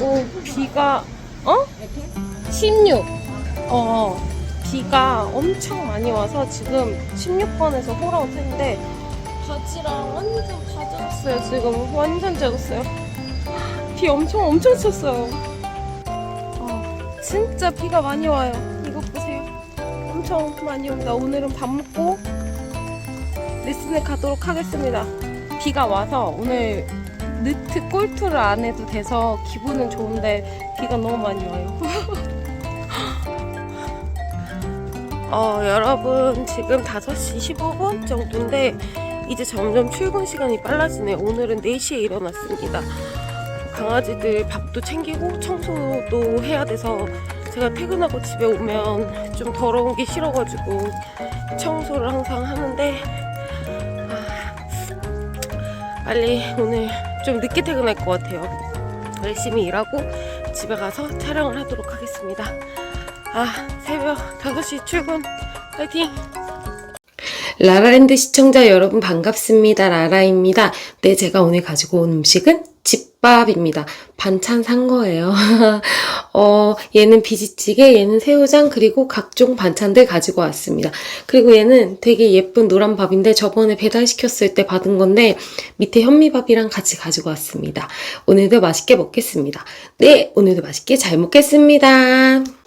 오, 비가, 어? 16. 어, 비가 엄청 많이 와서 지금 16번에서 호랑을 탔는데 바지랑 완전 다 젖었어요. 지금 완전 젖었어요. 비 엄청 엄청 쳤어요. 어, 진짜 비가 많이 와요. 이것 보세요. 엄청 많이 온다. 오늘은 밥 먹고 레슨을 가도록 하겠습니다. 비가 와서 오늘 니트 꼴투를 안 해도 돼서 기분은 좋은데 비가 너무 많이 와요. 어, 여러분 지금 5시 15분 정도인데 이제 점점 출근 시간이 빨라지네요. 오늘은 4시에 일어났습니다. 강아지들 밥도 챙기고 청소도 해야 돼서 제가 퇴근하고 집에 오면 좀 더러운 게 싫어가지고 청소를 항상 하는데 아, 빨리 오늘 좀 늦게 퇴근할 것 같아요. 열심히 일하고 집에 가서 촬영을 하도록 하겠습니다. 아, 새벽 5시 출근 파이팅! 라라랜드 시청자 여러분 반갑습니다. 라라입니다. 네, 제가 오늘 가지고 온 음식은 집밥입니다. 반찬 산 거예요. 어, 얘는 비지찌개, 얘는 새우장, 그리고 각종 반찬들 가지고 왔습니다. 그리고 얘는 되게 예쁜 노란 밥인데 저번에 배달시켰을 때 받은 건데 밑에 현미밥이랑 같이 가지고 왔습니다. 오늘도 맛있게 먹겠습니다. 네, 오늘도 맛있게 잘 먹겠습니다.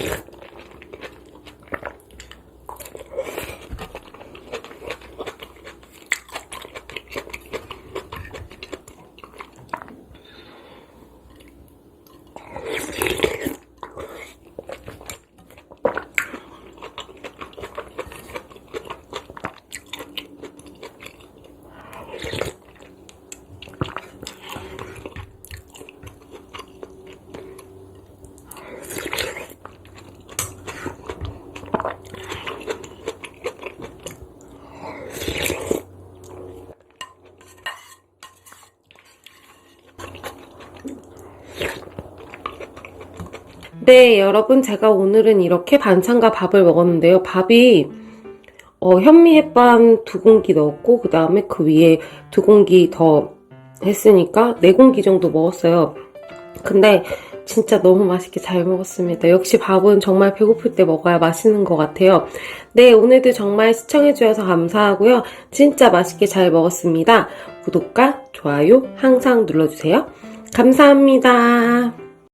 Yeah. 네, 여러분, 제가 오늘은 이렇게 반찬과 밥을 먹었는데요. 밥이, 어, 현미 햇반 두 공기 넣었고, 그 다음에 그 위에 두 공기 더 했으니까 네 공기 정도 먹었어요. 근데 진짜 너무 맛있게 잘 먹었습니다. 역시 밥은 정말 배고플 때 먹어야 맛있는 것 같아요. 네, 오늘도 정말 시청해주셔서 감사하고요. 진짜 맛있게 잘 먹었습니다. 구독과 좋아요 항상 눌러주세요. 감사합니다.